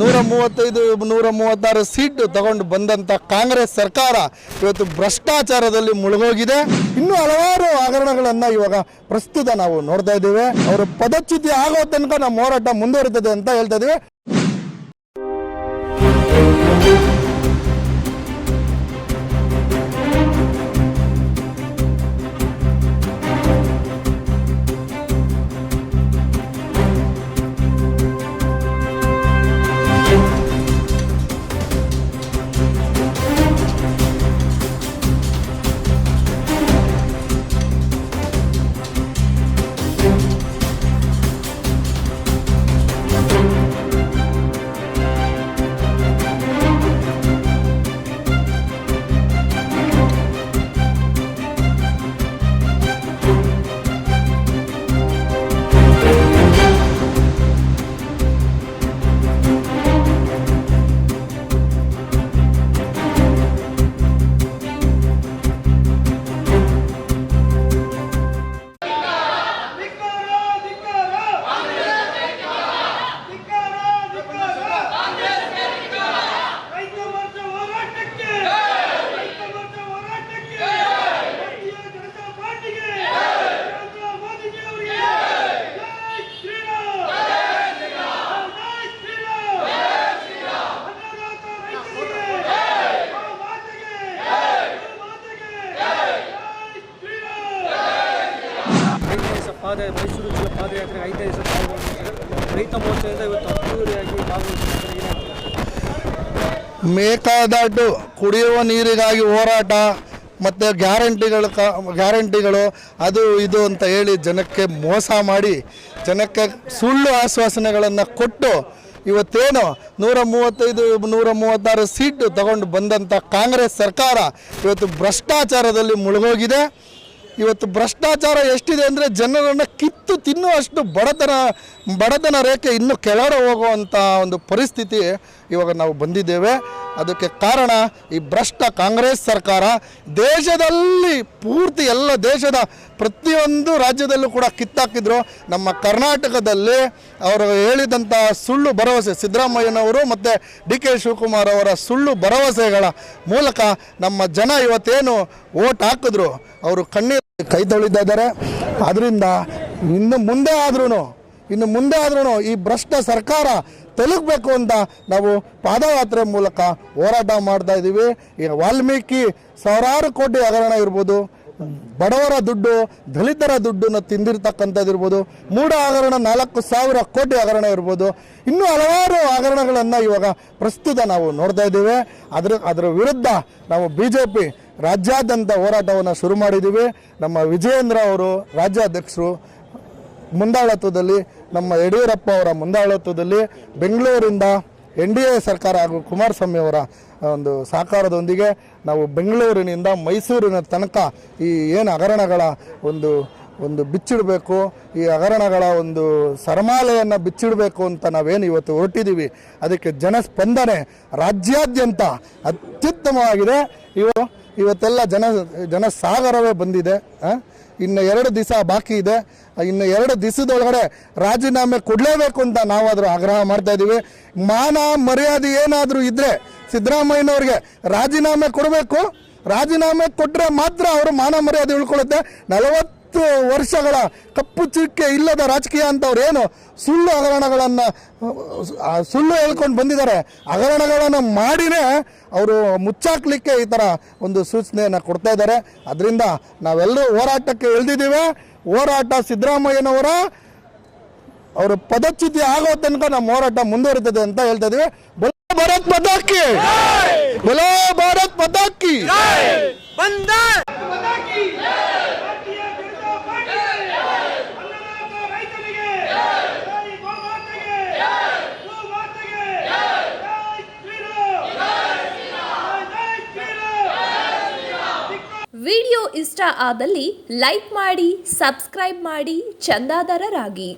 ನೂರ ಮೂವತ್ತೈದು ನೂರ ಮೂವತ್ತಾರು ಸೀಟು ತಗೊಂಡು ಬಂದಂಥ ಕಾಂಗ್ರೆಸ್ ಸರ್ಕಾರ ಇವತ್ತು ಭ್ರಷ್ಟಾಚಾರದಲ್ಲಿ ಮುಳುಗೋಗಿದೆ. ಇನ್ನೂ ಹಲವಾರು ಹಗರಣಗಳನ್ನು ಇವಾಗ ಪ್ರಸ್ತುತ ನಾವು ನೋಡ್ತಾ ಇದ್ದೇವೆ. ಅವರು ಪದಚ್ಯುತಿ ಆಗೋ ತನಕ ನಮ್ಮ ಹೋರಾಟ ಮುಂದುವರಿತದೆ ಅಂತ ಹೇಳ್ತಾ ಇದ್ದೀವಿ. ಪಾದ ಮೈಸೂರು ಜಿಲ್ಲಾ ಪಾದಯಾತ್ರೆ ಐದನೇ ದಿವಸ ರೈತ ಮೋರ್ಚಾದಿಂದ ಇವತ್ತು ಅದ್ದೂರಿಯಾಗಿ ಭಾಗವಹಿಸಿದ್ದಾರೆ ಕುಡಿಯುವ ನೀರಿಗಾಗಿ ಹೋರಾಟ ಮತ್ತು ಗ್ಯಾರಂಟಿಗಳು ಕ, ಗ್ಯಾರಂಟಿಗಳು, ಅದು ಇದು ಅಂತ ಹೇಳಿ ಜನಕ್ಕೆ ಮೋಸ ಮಾಡಿ, ಜನಕ್ಕೆ ಸುಳ್ಳು ಆಶ್ವಾಸನೆಗಳನ್ನು ಕೊಟ್ಟು ಇವತ್ತೇನು ನೂರ ಮೂವತ್ತೈದು, ನೂರ ಮೂವತ್ತಾರು ಸೀಟು ತಗೊಂಡು ಬಂದಂಥ ಕಾಂಗ್ರೆಸ್ ಸರ್ಕಾರ ಇವತ್ತು ಭ್ರಷ್ಟಾಚಾರದಲ್ಲಿ ಮುಳುಗೋಗಿದೆ. ಇವತ್ತು ಭ್ರಷ್ಟಾಚಾರ ಎಷ್ಟಿದೆ ಅಂದರೆ ಜನರನ್ನು ಕಿತ್ತು ತಿನ್ನುವಷ್ಟು ಬಡತನ ಬಡತನ ರೇಖೆ ಇನ್ನೂ ಕೆಳಗಡೆ ಹೋಗುವಂಥ ಒಂದು ಪರಿಸ್ಥಿತಿ ಇವಾಗ ನಾವು ಬಂದಿದ್ದೇವೆ. ಅದಕ್ಕೆ ಕಾರಣ ಈ ಭ್ರಷ್ಟ ಕಾಂಗ್ರೆಸ್ ಸರ್ಕಾರ, ದೇಶದಲ್ಲಿ ಪೂರ್ತಿ ಎಲ್ಲ ದೇಶದ ಪ್ರತಿಯೊಂದು ರಾಜ್ಯದಲ್ಲೂ ಕೂಡ ಕಿತ್ತಾಕಿದ್ರು. ನಮ್ಮ ಕರ್ನಾಟಕದಲ್ಲಿ ಅವರು ಹೇಳಿದಂಥ ಸುಳ್ಳು ಭರವಸೆ, ಸಿದ್ದರಾಮಯ್ಯನವರು ಮತ್ತು ಡಿ ಕೆ ಶಿವಕುಮಾರ್ ಅವರ ಸುಳ್ಳು ಭರವಸೆಗಳ ಮೂಲಕ ನಮ್ಮ ಜನ ಇವತ್ತೇನು ಓಟ್ ಹಾಕಿದ್ರು, ಅವರು ಕಣ್ಣೀರು ಕೈ ತೊಳಿತಾ ಇದ್ದಾರೆ. ಅದರಿಂದ ಇನ್ನು ಮುಂದೆ ಆದ್ರೂ ಇನ್ನು ಮುಂದೆ ಆದ್ರೂ ಈ ಭ್ರಷ್ಟ ಸರ್ಕಾರ ತೊಲಗಬೇಕು ಅಂತ ನಾವು ಪಾದಯಾತ್ರೆ ಮೂಲಕ ಹೋರಾಟ ಮಾಡ್ತಾ ಇದ್ದೀವಿ ಈಗ ವಾಲ್ಮೀಕಿ ಸಾವಿರಾರು ಕೋಟಿ ಹಗರಣ ಇರ್ಬೋದು. ಬಡವರ ದುಡ್ಡು, ದಲಿತರ ದುಡ್ಡನ್ನು ತಿಂದಿರ್ತಕ್ಕಂಥದ್ದಿರ್ಬೋದು ಮೂಡ ಹಗರಣ, ನಾಲ್ಕು ಸಾವಿರ ಕೋಟಿ ಹಗರಣ ಇರ್ಬೋದು, ಇನ್ನೂ ಹಲವಾರು ಹಗರಣಗಳನ್ನು ಇವಾಗ ಪ್ರಸ್ತುತ ನಾವು ನೋಡ್ತಾ ಇದ್ದೀವಿ. ಅದ್ರ ಅದರ ವಿರುದ್ಧ ನಾವು ಬಿ ಜೆ ಪಿ ರಾಜ್ಯಾದ್ಯಂತ ಹೋರಾಟವನ್ನು ಶುರು ಮಾಡಿದ್ದೀವಿ. ನಮ್ಮ ವಿಜಯೇಂದ್ರ ಅವರು ರಾಜ್ಯಾಧ್ಯಕ್ಷರು ಮುಂದಾಳತ್ವದಲ್ಲಿ, ನಮ್ಮ ಯಡಿಯೂರಪ್ಪ ಅವರ ಮುಂದಾಳತ್ವದಲ್ಲಿ ಬೆಂಗಳೂರಿಂದ ಎನ್ ಡಿ ಎ ಸರ್ಕಾರ ಹಾಗೂ ಕುಮಾರಸ್ವಾಮಿ ಅವರ ಒಂದು ಸಹಕಾರದೊಂದಿಗೆ ನಾವು ಬೆಂಗಳೂರಿನಿಂದ ಮೈಸೂರಿನ ತನಕ ಈ ಏನು ಹಗರಣಗಳ ಒಂದು ಒಂದು ಬಿಚ್ಚಿಡಬೇಕು, ಈ ಹಗರಣಗಳ ಒಂದು ಸರಮಾಲೆಯನ್ನು ಬಿಚ್ಚಿಡಬೇಕು ಅಂತ ನಾವೇನು ಇವತ್ತು ಹೊರಟಿದ್ದೀವಿ ಅದಕ್ಕೆ ಜನಸ್ಪಂದನೆ ರಾಜ್ಯಾದ್ಯಂತ ಅತ್ಯುತ್ತಮವಾಗಿದೆ ಇವು, ಇವತ್ತೆಲ್ಲ ಜನ, ಜನಸಾಗರವೇ ಬಂದಿದೆ? ಇನ್ನು ಎರಡು ದಿವಸ ಬಾಕಿ ಇದೆ. ಇನ್ನು ಎರಡು ದಿವಸದೊಳಗಡೆ ರಾಜೀನಾಮೆ ಕೊಡಲೇಬೇಕು ಅಂತ ನಾವಾದರೂ ಆಗ್ರಹ ಮಾಡ್ತಾ ಇದ್ದೀವಿ. ಮಾನ ಮರ್ಯಾದೆ ಏನಾದರೂ ಇದ್ದರೆ ಸಿದ್ದರಾಮಯ್ಯನವ್ರಿಗೆ ರಾಜೀನಾಮೆ ಕೊಡಬೇಕು. ರಾಜೀನಾಮೆ ಕೊಟ್ಟರೆ ಮಾತ್ರ ಅವರು ಮಾನ ಮರ್ಯಾದೆ ಉಳ್ಕೊಳ್ಳುತ್ತೆ. ನಲವತ್ತು ವರ್ಷಗಳ ಕಪ್ಪು ಚುಕ್ಕೆ ಇಲ್ಲದ ರಾಜಕೀಯ ಅಂತವ್ರು ಏನು? ಸುಳ್ಳು ಹಗರಣಗಳನ್ನು ಸುಳ್ಳು ಹೇಳ್ಕೊಂಡು ಬಂದಿದ್ದಾರೆ. ಹಗರಣಗಳನ್ನು ಮಾಡಿನೇ ಅವರು ಮುಚ್ಚಾಕ್ಲಿಕ್ಕೆ ಈ ಥರ ಒಂದು ಸೂಚನೆಯನ್ನು ಕೊಡ್ತಾ ಇದ್ದಾರೆ. ಅದರಿಂದ ನಾವೆಲ್ಲರೂ ಹೋರಾಟಕ್ಕೆ ಇಳಿದಿದ್ದೀವಿ. ಹೋರಾಟ ಸಿದ್ದರಾಮಯ್ಯನವರ ಅವರು ಪದಚ್ಯುತಿ ಆಗೋ ತನಕ ನಮ್ಮ ಹೋರಾಟ ಮುಂದುವರಿತದೆ ಅಂತ ಹೇಳ್ತಾ ಇದೀವಿ ಭಾರತ್ ಪತಾಕಿ ಬಲೋ ಭಾರತ್ ಪತಾಕಿ ವಿಡಿಯೋ ಇಷ್ಟ ಆದಲ್ಲಿ ಲೈಕ್ ಮಾಡಿ ಸಬ್ಸ್ಕ್ರೈಬ್ ಮಾಡಿ ಚಂದಾದಾರರಾಗಿ.